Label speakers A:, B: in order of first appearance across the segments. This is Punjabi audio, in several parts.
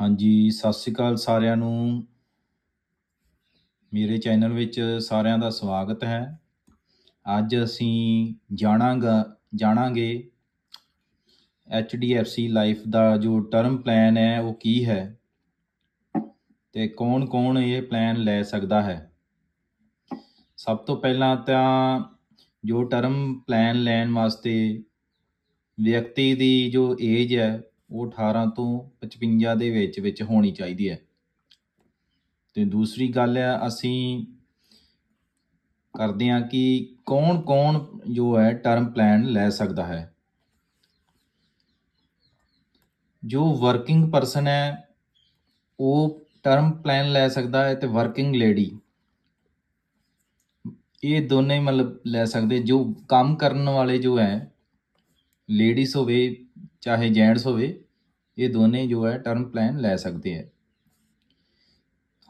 A: ਹਾਂਜੀ, ਸਤਿ ਸ਼੍ਰੀ ਅਕਾਲ ਸਾਰਿਆਂ ਨੂੰ। ਮੇਰੇ ਚੈਨਲ ਵਿੱਚ ਸਾਰਿਆਂ ਦਾ ਸਵਾਗਤ ਹੈ। ਅੱਜ ਅਸੀਂ ਜਾਣਾਂਗਾ, ਜਾਣਾਂਗੇ HDFC ਲਾਈਫ ਦਾ ਜੋ ਟਰਮ ਪਲਾਨ ਹੈ, ਉਹ ਕੀ ਹੈ ਤੇ ਕੌਣ-ਕੌਣ ਇਹ ਪਲਾਨ ਲੈ ਸਕਦਾ ਹੈ। ਸਭ ਤੋਂ ਪਹਿਲਾਂ ਤਾਂ ਜੋ ਟਰਮ ਪਲਾਨ ਲੈਣ ਵਾਸਤੇ ਵਿਅਕਤੀ ਦੀ ਜੋ ਏਜ ਹੈ ਉਹ 18 ਤੋਂ 55 ਦੇ ਵਿੱਚ ਵਿੱਚ ਹੋਣੀ ਚਾਹੀਦੀ ਹੈ। ਤੇ ਦੂਸਰੀ ਗੱਲ ਹੈ, ਅਸੀਂ ਕਰਦੇ ਹਾਂ ਕਿ ਕੌਣ-ਕੌਣ ਜੋ ਹੈ, ਟਰਮ ਪਲਾਨ ਲੈ ਸਕਦਾ ਹੈ। ਜੋ ਵਰਕਿੰਗ ਪਰਸਨ ਹੈ, ਉਹ ਟਰਮ ਪਲਾਨ ਲੈ ਸਕਦਾ ਹੈ ਤੇ ਵਰਕਿੰਗ ਲੇਡੀ ਇਹ ਦੋਨੇ ਮਤਲਬ ਲੈ ਸਕਦੇ, ਜੋ ਕੰਮ ਕਰਨ ਵਾਲੇ ਜੋ ਹੈ ਲੇਡੀਜ਼ ਹੋਵੇ ਚਾਹੇ ਜੈਂਟਸ ਹੋਵੇ, ਇਹ ਦੋਨੇ ਜੋ ਹੈ ਟਰਮ ਪਲਾਨ ਲੈ ਸਕਦੇ ਹੈ।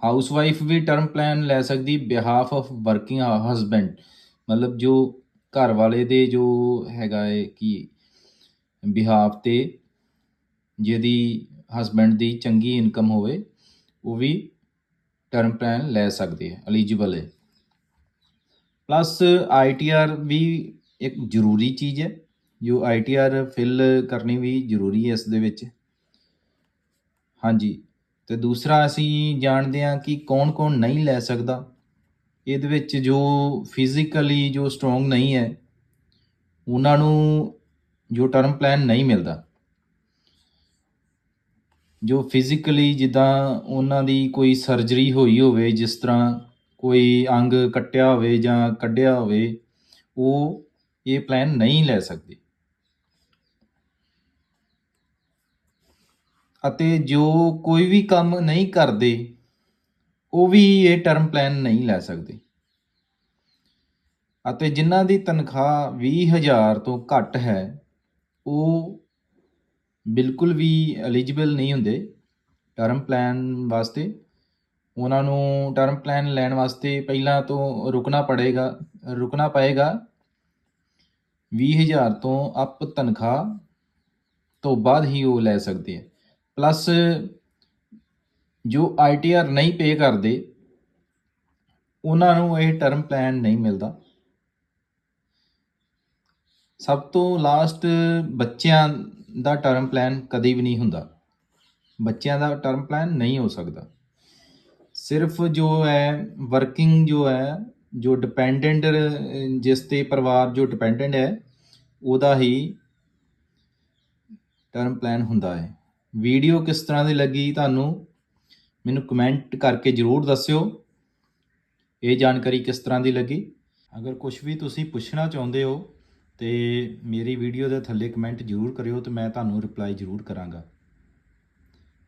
A: ਹਾਊਸ ਵਾਈਫ ਵੀ ਟਰਮ ਪਲਾਨ ਲੈ ਸਕਦੀ ਬਿਹਾਫ ਆਫ ਵਰਕਿੰਗ ਹਸਬੈਂਡ ਮਤਲਬ ਜੋ ਘਰ ਵਾਲੇ ਦੇ ਜੋ ਹੈਗਾ ਹੈ ਕਿ ਬਿਹਾਫ ਤੇ, ਜਿਹਦੀ ਹਸਬੈਂਡ ਦੀ ਚੰਗੀ ਇਨਕਮ ਹੋਵੇ, ਉਹ ਵੀ ਟਰਮ ਪਲਾਨ ਲੈ ਸਕਦੇ ਹੈ ਐਲੀਜੀਬਲ ਹੈ। ਪਲੱਸ ਆਈਟੀਆਰ ਵੀ ਇੱਕ ਜ਼ਰੂਰੀ ਚੀਜ਼ ਹੈ। ਜੋ ਆਈ ਟੀ ਆਰ ਫਿਲ ਕਰਨੀ ਵੀ ਜ਼ਰੂਰੀ ਹੈ ਇਸ ਦੇ ਵਿੱਚ। ਹਾਂਜੀ, ਤੇ ਦੂਸਰਾ ਅਸੀਂ ਜਾਣਦੇ ਹਾਂ ਕਿ ਕੌਣ-ਕੌਣ ਨਹੀਂ ਲੈ ਸਕਦਾ। ਇਹਦੇ ਵਿੱਚ ਜੋ ਫਿਜ਼ੀਕਲੀ ਜੋ ਸਟਰੋਂਗ ਨਹੀਂ ਹੈ, ਉਹਨਾਂ ਨੂੰ ਜੋ ਟਰਮ ਪਲਾਨ ਨਹੀਂ ਮਿਲਦਾ। ਜੋ ਫਿਜ਼ੀਕਲੀ ਜਿੱਦਾਂ ਉਹਨਾਂ ਦੀ ਕੋਈ ਸਰਜਰੀ ਹੋਈ ਹੋਵੇ, ਜਿਸ ਤਰ੍ਹਾਂ ਕੋਈ ਅੰਗ ਕੱਟਿਆ ਹੋਵੇ ਜਾਂ ਕੱਢਿਆ ਹੋਵੇ, ਉਹ ਇਹ ਪਲਾਨ ਨਹੀਂ ਲੈ ਸਕਦੇ। ਅਤੇ ਜੋ ਕੋਈ ਵੀ ਕੰਮ ਨਹੀਂ ਕਰਦੇ, ਉਹ ਵੀ ਇਹ ਟਰਮ ਪਲਾਨ ਨਹੀਂ ਲੈ ਸਕਦੇ। ਅਤੇ ਜਿਨ੍ਹਾਂ ਦੀ ਤਨਖਾਹ 20000 ਤੋਂ ਘੱਟ ਹੈ, ਉਹ ਬਿਲਕੁਲ ਵੀ ਐਲੀਜੀਬਲ ਨਹੀਂ ਹੁੰਦੇ ਟਰਮ ਪਲਾਨ ਵਾਸਤੇ। ਉਹਨਾਂ ਨੂੰ ਟਰਮ ਪਲਾਨ ਲੈਣ ਵਾਸਤੇ ਪਹਿਲਾਂ ਤੋਂ ਰੁਕਣਾ ਪੜੇਗਾ, ਰੁਕਣਾ ਪਏਗਾ। 20000 ਤੋਂ ਅਪ ਤਨਖਾਹ ਤੋਂ ਬਾਅਦ ਹੀ ਉਹ ਲੈ ਸਕਦੇ ਆ। ਪਲੱਸ ਜੋ ਆਈਟੀਆਰ ਨਹੀਂ ਪੇ ਕਰਦੇ, ਉਹਨਾਂ ਨੂੰ ਇਹ ਟਰਮ ਪਲਾਨ ਨਹੀਂ ਮਿਲਦਾ। ਸਭ ਤੋਂ ਲਾਸਟ ਬੱਚਿਆਂ ਦਾ ਟਰਮ ਪਲਾਨ ਕਦੇ ਵੀ ਨਹੀਂ ਹੁੰਦਾ। ਬੱਚਿਆਂ ਦਾ ਟਰਮ ਪਲਾਨ ਨਹੀਂ ਹੋ ਸਕਦਾ। ਸਿਰਫ ਜੋ ਹੈ ਵਰਕਿੰਗ ਜੋ ਹੈ, ਜੋ ਡਿਪੈਂਡੈਂਟ ਜਿਸ ਤੇ ਪਰਿਵਾਰ ਜੋ ਡਿਪੈਂਡੈਂਟ ਹੈ, ਉਹਦਾ ਹੀ ਟਰਮ ਪਲਾਨ ਹੁੰਦਾ ਹੈ। ਵੀਡੀਓ ਕਿਸ ਤਰ੍ਹਾਂ ਦੀ ਲੱਗੀ ਤੁਹਾਨੂੰ ਮੈਨੂੰ ਕਮੈਂਟ ਕਰਕੇ ਜਰੂਰ ਦੱਸਿਓ। ਇਹ ਜਾਣਕਾਰੀ ਕਿਸ ਤਰ੍ਹਾਂ ਦੀ ਲੱਗੀ? ਅਗਰ ਕੁਝ ਵੀ ਤੁਸੀਂ ਪੁੱਛਣਾ ਚਾਹੁੰਦੇ ਹੋ ਤੇ ਮੇਰੀ ਵੀਡੀਓ ਦੇ ਥੱਲੇ ਕਮੈਂਟ ਜਰੂਰ ਕਰਿਓ ਤੇ ਮੈਂ ਤੁਹਾਨੂੰ ਰਿਪਲਾਈ ਜਰੂਰ ਕਰਾਂਗਾ।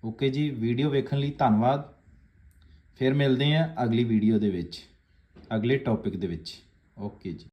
A: ਓਕੇ ਜੀ, ਵੀਡੀਓ ਵੇਖਣ ਲਈ ਧੰਨਵਾਦ। ਫਿਰ ਮਿਲਦੇ ਹਾਂ ਅਗਲੀ ਵੀਡੀਓ ਦੇ ਵਿੱਚ, ਅਗਲੇ ਟੌਪਿਕ ਦੇ ਵਿੱਚ। ਓਕੇ ਜੀ।